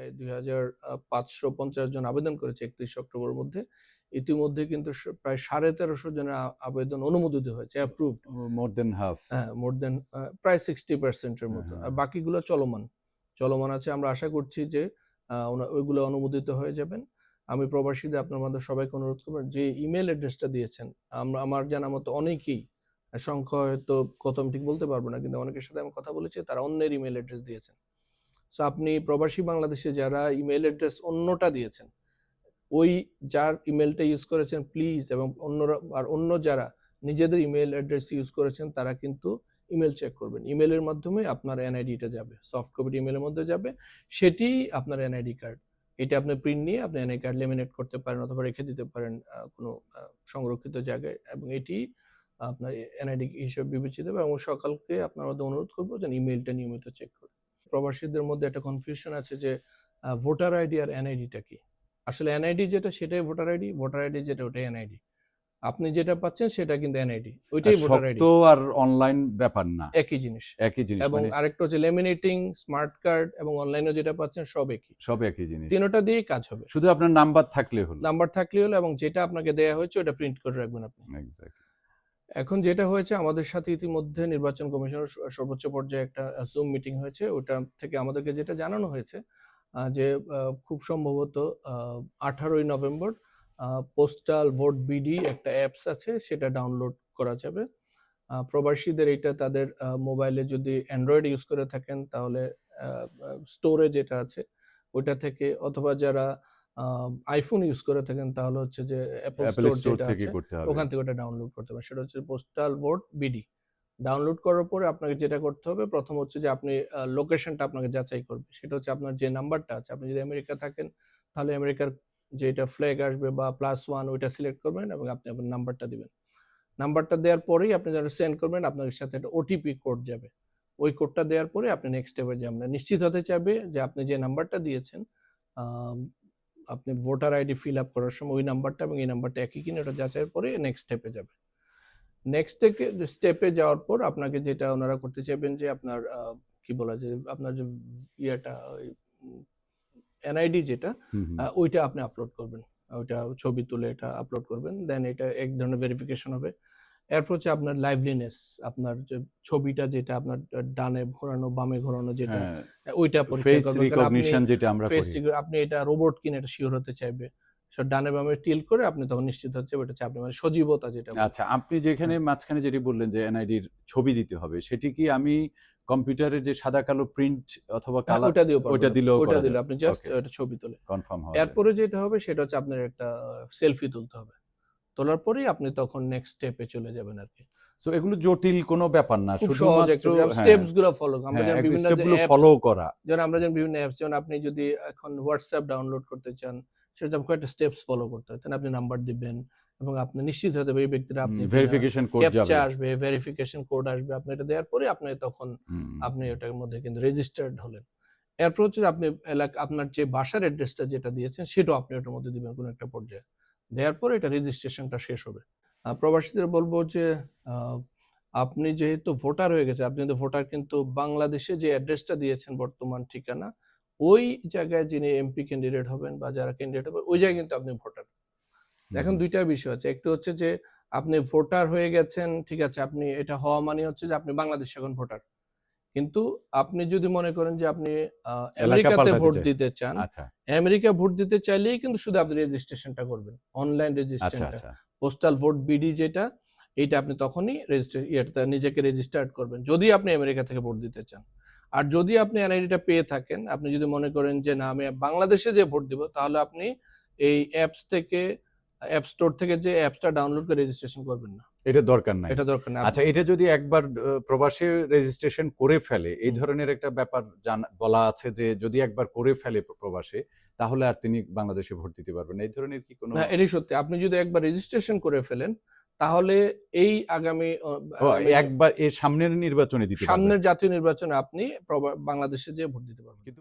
প্রায় দুই হাজার পাঁচশো পঞ্চাশ জন আবেদন করেছে একত্রিশ অক্টোবরের মধ্যে। ইতিমধ্যে কিন্তু প্রায় সাড়ে তেরোশো জনের আবেদন অনুমোদিত হয়েছে অ্যাপ্রুভড মোর দেন হাফ হ্যাঁ মোর দেন প্রায় সিক্সটি পার্সেন্টের মতো। হ্যাঁ। আর বাকিগুলো চলমান। চলমান আছে আমরা আশা করছি যে ওইগুলো অনুমোদিত হয়ে যাবেন। আমি প্রবাসীদের আপনার মধ্যে সবাইকে অনুরোধ করবেন যে ইমেল অ্যাড্রেসটা দিয়েছেন আমরা আমার জানা মতো অনেকেই সংখ্যা হয়তো কত আমি ঠিক বলতে পারব না কিন্তু অনেকের সাথে আমি কথা বলেছি তারা অন্যের ইমেল অ্যাড্রেস দিয়েছেন। সো আপনি প্রবাসী বাংলাদেশে যারা ইমেল অ্যাড্রেস অন্যটা দিয়েছেন, ওই যার ইমেলটা ইউজ করেছেন প্লিজ এবং অন্যরা, আর অন্য যারা নিজেদের ইমেল অ্যাড্রেস ইউজ করেছেন, তারা কিন্তু ইমেল চেক করবেন। ইমেলের মাধ্যমে আপনার এনআইডিটা যাবে সফট কপি ইমেলের মধ্যে যাবে, সেটি আপনার এনআইডি কার্ড এটা আপনি প্রিন্ট নিয়ে আপনি এনআই কার্ড লেমিনেট করতে পারেন অথবা রেখে দিতে পারেন কোনো সংরক্ষিত জায়গায়, এবং এটি আপনার এনআইডি হিসেবে বিবেচিত হবে, এবং সকালকে আপনার মধ্যে অনুরোধ করব যেন ইমেলটা নিয়মিত চেক করুন প্রবাসীদের মধ্যে একটা কনফিউশন আছে যে ভোটার আইডি আর এনআইডিটা কি? আসলে এনআইডি যেটা সেটাই ভোটার আইডি ভোটার আইডি যেটা ওটাই এনআইডি আপনি যেটা পাচ্ছেন সেটা কিন্তু এনআইডি ওইটাই ভোটার আইডি শক্ত আর অনলাইন ব্যাপার না। একই জিনিস। একই জিনিস এবং মানে আরেকটা হচ্ছে লেমিনেটিং স্মার্ট কার্ড এবং অনলাইনে যেটা পাচ্ছেন সব একই। সব একই জিনিস। তিনোটা দিয়েই কাজ হবে। শুধু আপনার নাম্বার থাকলে হলো। নাম্বার থাকলে হলো এবং যেটা আপনাকে দেয়া হয়েছে ওটা প্রিন্ট করে রাখবেন আপনি। এক্স্যাক্টলি এখন যেটা হয়েছে, আমাদের সাথে ইতিমধ্যে নির্বাচন কমিশনের সর্বোচ্চ পর্যায়ে একটা জুম মিটিং হয়েছে। ওটা থেকে আমাদেরকে যেটা জানানো হয়েছে যে খুব সম্ভবত আঠারোই নভেম্বর পোস্টাল ভোট বিডি একটা অ্যাপস আছে, সেটা ডাউনলোড করা যাবে। প্রবাসীদের এটা তাদের মোবাইলে যদি অ্যান্ড্রয়েড ইউজ করে থাকেন, তাহলে স্টোরে যেটা আছে ওইটা থেকে, অথবা যারা আইফোন ইউজ করে থাকেন তাহলে হচ্ছে যে অ্যাপল স্টোর থেকে করতে হবে। ওখান থেকে ওটা ডাউনলোড করতে হবে। সেটা হচ্ছে পোস্টাল ভোট বিডি ডাউনলোড করার পরে আপনাকে যেটা করতে হবে প্রথম হচ্ছে যে আপনি লোকেশনটা আপনাকে যাচাই করবে। সেটা হচ্ছে আপনার যে নাম্বারটা আছে আপনি যদি আমেরিকা থাকেন তাহলে আমেরিকার যেটা ফ্ল্যাগ আসবে বা প্লাস ওয়ান ওইটা সিলেক্ট করবেন এবং আপনি আপনার নাম্বারটা দিবেন। নাম্বারটা দেওয়ার পরেই আপনি যখন সেন্ড করবেন আপনার সাথে একটা ওটিপি কোড যাবে। ওই কোডটা দেওয়ার পরে আপনি নেক্সট স্টেপে যাবেন। নিশ্চিত হতে চাইবে যে আপনি যে নাম্বারটা দিয়েছেন আপনি ভোটার আইডি ফিল আপ করার সময় ওই নাম্বারটা এবং এই নাম্বারটা একই কিনা ওটা যাচাইয়ের পরে নেক্সট স্টেপে যাবে নেক্সট থেকে স্টেপে যাওয়ার পর আপনাকে যেটা ওনারা করতে চাইবেন যে আপনার কি বলা যায় আপনার যে ইয়েটা এনআইডি যেটা ওইটা আপনি আপলোড করবেন। ওইটা ছবি তুলে এটা আপলোড করবেন। দেন এটা এক ধরনের ভেরিফিকেশন হবে। এরপর হচ্ছে আপনার লাইভলিনেস আপনার যে ছবিটা যেটা আপনার ডানে ঘোরানো বামে ঘোরানো যেটা হ্যাঁ ওইটা পরীক্ষা ফেস রিকগনিশন যেটা আমরা ফেস করি। আপনি এটা রোবট কিনে এটা শিওর হতে চাইবে। সো ডানে বামে টিল করে আপনি তখন নিশ্চিত হচ্ছে ওটা আপনি মানে সজীবতা যেটা আচ্ছা আপনি যেখানে মাঝখানে যেটি বললেন যে এনআইডির ছবি দিতে হবে সেটি কি আমি কম্পিউটারের যে সাদা কালো প্রিন্ট অথবা কালো ওটা দিয়েও ওইটা ওইটা দিলেও ওটা দিলে আপনি জাস্ট. ছবি তোলে কনফার্ম হবে এরপরে যেটা হবে সেটা হচ্ছে আপনার একটা সেলফি তুলতে হবে। তোলার পরেই আপনি তখন নেক্সট স্টেপে চলে যাবেন আর কি। সো এগুলো জটিল কোনো ব্যাপার না শুধুমাত্র স্টেপসগুলো ফলো আমরা যেমন বিভিন্ন স্টেপগুলো ফলো করা। যেমন আমরা যেমন বিভিন্ন অ্যাপস যেমন আপনি যদি এখন হোয়াটসঅ্যাপ ডাউনলোড করতে চান সেটা কয়েকটা স্টেপস ফলো করতে হয় তাহলে আপনি নাম্বার দিবেন এবং আপনি নিশ্চিত হতে হবে এই ব্যক্তিরা আপনি ভেরিফিকেশন কোড যাবে। আসবে ভেরিফিকেশন কোড আসবে। আপনি এটা দেওয়ার পরে আপনি তখন আপনি ওটার মধ্যে কিন্তু রেজিস্টার্ড হলেন। এরপর হচ্ছে আপনি এলাকা আপনার যে বাসার অ্যাড্রেসটা যেটা দিয়েছেন সেটাও আপনি ওটার মধ্যে দিবেন কোনো একটা পর্যায়ে। দেওয়ার পরে এটা রেজিস্ট্রেশনটা শেষ হবে। প্রবাসীদের বলব যে আপনি যেহেতু ভোটার হয়ে গেছে আপনি কিন্তু ভোটার কিন্তু বাংলাদেশে যে অ্যাড্রেসটা দিয়েছেন বর্তমান ঠিকানা ওই জায়গায় যিনি এমপি ক্যান্ডিডেট হবেন বা যারা ক্যান্ডিডেট হবে ওই জায়গায় কিন্তু আপনি ভোটার। এখন দুইটা বিষয় আছে। একটু হচ্ছে যে আপনি ভোটার হয়ে গেছেন ঠিক আছে আপনি এটা হওয়া মানে হচ্ছে যে আপনি বাংলাদেশে এখন ভোটার। কিন্তু আপনি যদি মনে করেন যে আপনি আমেরিকাতে ভোট দিতে চান আচ্ছা। আমেরিকা ভোট দিতে চাইলেই কিন্তু শুধু আপনি রেজিস্ট্রেশনটা করবেন অনলাইন রেজিস্ট্রেশনটা পোস্টাল ভোট বিডি যেটা এইটা আপনি তখনই রেজিস্ট্রে ইয়েটা নিজেকে রেজিস্টার্ড করবেন যদি আপনি আমেরিকা থেকে ভোট দিতে চান। আর যদি আপনি এনআইডিটা পেয়ে থাকেন আপনি যদি মনে করেন যে না আমি বাংলাদেশে যে ভোট দিব তাহলে আপনি এই অ্যাপস থেকে অ্যাপ স্টোর থেকে যে অ্যাপসটা ডাউনলোড করে রেজিস্ট্রেশন করবেন না। এটা দরকার নাই। এটা দরকার না আচ্ছা এটা যদি একবার প্রবাসী রেজিস্ট্রেশন করে ফেলে এই ধরনের একটা ব্যাপার বলা আছে যে যদি একবার করে ফেলে প্রবাসে তাহলে আর তিনি বাংলাদেশে ভোট দিতে পারবেন না। এই ধরনের কি কোনো হ্যাঁ এটাই সত্যি। আপনি যদি একবার রেজিস্ট্রেশন করে ফেলেন তাহলে এই আগামী একবার এর সামনের নির্বাচনে দিতে সামনের জাতীয় নির্বাচনে আপনি বাংলাদেশে যে ভোট দিতে পারবেন। কিন্তু